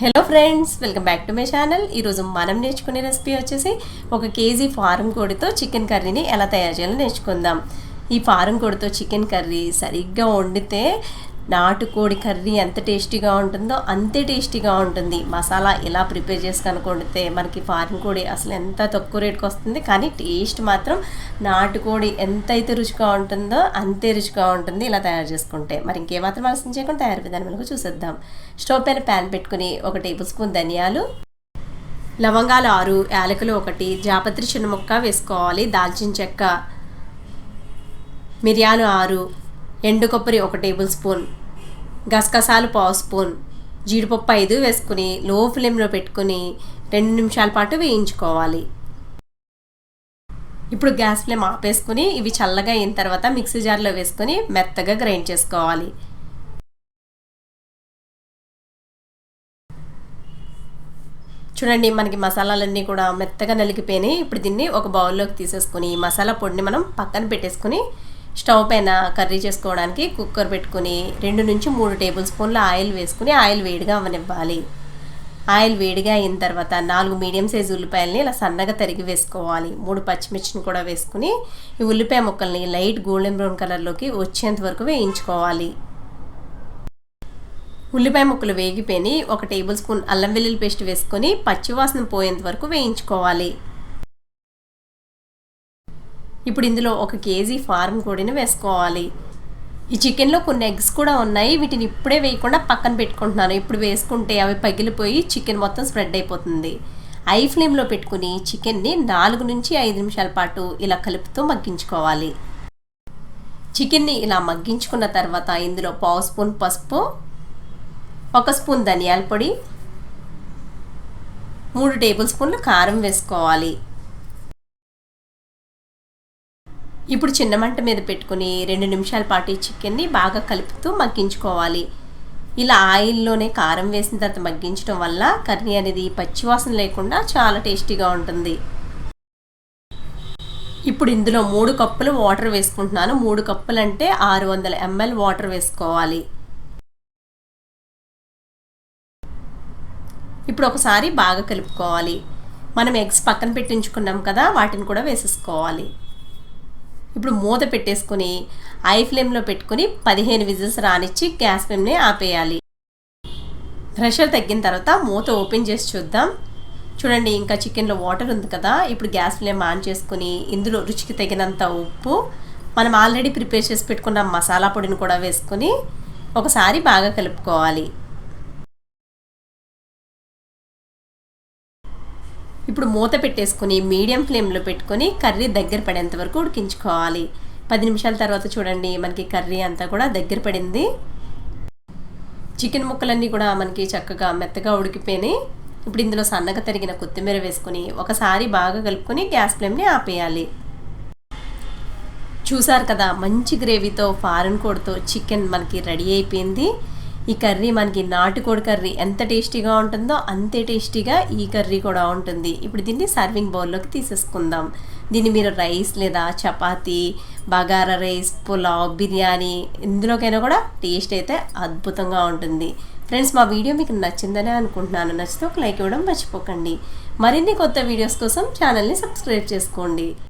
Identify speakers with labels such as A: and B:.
A: Hello friends welcome back to my channel ఈరోజు మనం నేర్చుకునే రెసిపీ వచ్చేసి ఒక కేజీ ఫారం కోడితో చికెన్ కర్రీని ఎలా తయారు చేయాలో నేర్చుకుందాం. ఈ ఫారం కోడితో చికెన్ కర్రీ సరిగ్గా వండితే నాటుకోడి కర్రీ ఎంత టేస్టీగా ఉంటుందో అంతే టేస్టీగా ఉంటుంది. మసాలా ఎలా ప్రిపేర్ చేసి కనుకొండితే మనకి ఫారం కోడి అసలు ఎంత తక్కువ రేటుకి వస్తుంది. కానీ టేస్ట్ మాత్రం నాటుకోడి ఎంత అయితే రుచిగా ఉంటుందో అంతే రుచిగా ఉంటుంది ఇలా తయారు చేసుకుంటే. మరి ఇంకేమాత్రం ఆలస్యం చేయకుండా తయారు విధానం చూసేద్దాం. స్టవ్ పైన ప్యాన్ పెట్టుకుని ఒక టేబుల్ స్పూన్ ధనియాలు లవంగాలు ఆరు యాలకులు ఒకటి జాపత్రి చిన్న ముక్క వేసుకోవాలి దాల్చిన చెక్క మిరియాలు ఆరు ఎండు కొబ్బరి ఒక టేబుల్ స్పూన్ గసగసాలు పావు స్పూన్ జీడిపప్పు ఐదు వేసుకుని లో ఫ్లేమ్లో పెట్టుకుని రెండు నిమిషాల పాటు వేయించుకోవాలి. ఇప్పుడు గ్యాస్ ఫ్లేమ్ ఆపేసుకుని ఇవి చల్లగా అయిన తర్వాత మిక్సీ జార్లో వేసుకొని మెత్తగా గ్రైండ్ చేసుకోవాలి. చూడండి మనకి మసాలాలన్నీ కూడా మెత్తగా నలిగిపోయినాయి. ఇప్పుడు దీన్ని ఒక బౌల్లోకి తీసేసుకుని మసాలా పొడిని మనం పక్కన పెట్టేసుకుని స్టవ్ పైన కర్రీ చేసుకోవడానికి కుక్కర్ పెట్టుకుని రెండు నుంచి మూడు టేబుల్ స్పూన్ల ఆయిల్ వేసుకుని ఆయిల్ వేడిగా అవనివ్వాలి. ఆయిల్ వేడిగా అయిన తర్వాత నాలుగు మీడియం సైజు ఉల్లిపాయలని ఇలా సన్నగా తరిగి వేసుకోవాలి. మూడు పచ్చిమిర్చిని కూడా వేసుకుని ఈ ఉల్లిపాయ ముక్కల్ని లైట్ గోల్డెన్ బ్రౌన్ కలర్లోకి వచ్చేంత వరకు వేయించుకోవాలి. ఉల్లిపాయ ముక్కలు వేగిపోయి ఒక టేబుల్ స్పూన్ అల్లం వెల్లుల్లి పేస్ట్ వేసుకొని పచ్చివాసన పోయేంత వరకు వేయించుకోవాలి. ఇప్పుడు ఇందులో ఒక కేజీ ఫార్మ్ కోడిని వేసుకోవాలి. ఈ చికెన్లో కొన్ని ఎగ్స్ కూడా ఉన్నాయి. వీటిని ఇప్పుడే వేయకుండా పక్కన పెట్టుకుంటున్నాను. ఇప్పుడు వేసుకుంటే అవి పగిలిపోయి చికెన్ మొత్తం స్ప్రెడ్ అయిపోతుంది. ఐ ఫ్లేమ్లో పెట్టుకుని చికెన్ని నాలుగు నుంచి ఐదు నిమిషాల పాటు ఇలా కలుపుతూ మగ్గించుకోవాలి. చికెన్ని ఇలా మగ్గించుకున్న తర్వాత ఇందులో పావు స్పూన్ పసుపు ఒక స్పూన్ ధనియాల పొడి మూడు టేబుల్ స్పూన్లు కారం వేసుకోవాలి. ఇప్పుడు చిన్న మంట మీద పెట్టుకుని రెండు నిమిషాల పాటు ఈ చికెన్ని బాగా కలుపుతూ మగ్గించుకోవాలి. ఇలా ఆయిల్లోనే కారం వేసిన తర్వాత మగ్గించడం వల్ల కర్రీ అనేది పచ్చివాసన లేకుండా చాలా టేస్టీగా ఉంటుంది. ఇప్పుడు ఇందులో మూడు కప్పులు వాటర్ వేసుకుంటున్నాను. మూడు కప్పులు అంటే ఆరు వందల ఎంఎల్ వాటర్ వేసుకోవాలి. ఇప్పుడు ఒకసారి బాగా కలుపుకోవాలి. మనం ఎగ్స్ పక్కన పెట్టించుకున్నాం కదా వాటిని కూడా వేసేసుకోవాలి. ఇప్పుడు మూత పెట్టేసుకుని ఐ ఫ్లేమ్లో పెట్టుకుని పదిహేను విజిల్స్ రానిచ్చి గ్యాస్ ఫ్లేమ్ని ఆపేయాలి. ప్రెషర్ తగ్గిన తర్వాత మూత ఓపెన్ చేసి చూద్దాం. చూడండి ఇంకా చికెన్లో వాటర్ ఉంది కదా. ఇప్పుడు గ్యాస్ ఫ్లేమ్ ఆన్ చేసుకుని ఇందులో రుచికి తగినంత ఉప్పు మనం ఆల్రెడీ ప్రిపేర్ చేసి పెట్టుకున్న మసాలా పొడిని కూడా వేసుకుని ఒకసారి బాగా కలుపుకోవాలి. ఇప్పుడు మూత పెట్టేసుకుని మీడియం ఫ్లేమ్లో పెట్టుకొని కర్రీ దగ్గర పడేంత వరకు ఉడికించుకోవాలి. పది నిమిషాల తర్వాత చూడండి మనకి కర్రీ అంతా కూడా దగ్గర పడింది. చికెన్ ముక్కలన్నీ కూడా మనకి చక్కగా మెత్తగా ఉడికిపోయినాయి. ఇప్పుడు ఇందులో సన్నగా తరిగిన కొత్తిమీర వేసుకొని ఒకసారి బాగా కలుపుకొని గ్యాస్ ఫ్లేమ్ని ఆపేయాలి. చూసారు కదా మంచి గ్రేవీతో ఫారెన్ కోడ్తో చికెన్ మనకి రెడీ అయిపోయింది. ఈ కర్రీ మనకి నాటుకోడి కర్రీ ఎంత టేస్టీగా ఉంటుందో అంతే టేస్టీగా ఈ కర్రీ కూడా ఉంటుంది. ఇప్పుడు దీన్ని సర్వింగ్ బౌల్లోకి తీసేసుకుందాం. దీన్ని మీరు రైస్ లేదా చపాతీ బగారా రైస్ పులావ్ బిర్యానీ ఇందులోకైనా కూడా టేస్ట్ అయితే అద్భుతంగా ఉంటుంది. ఫ్రెండ్స్ మా వీడియో మీకు నచ్చిందనే అనుకుంటున్నాను. నచ్చితే ఒక లైక్ ఇవ్వడం మర్చిపోకండి. మరిన్ని కొత్త వీడియోస్ కోసం ఛానల్ని సబ్స్క్రైబ్ చేసుకోండి.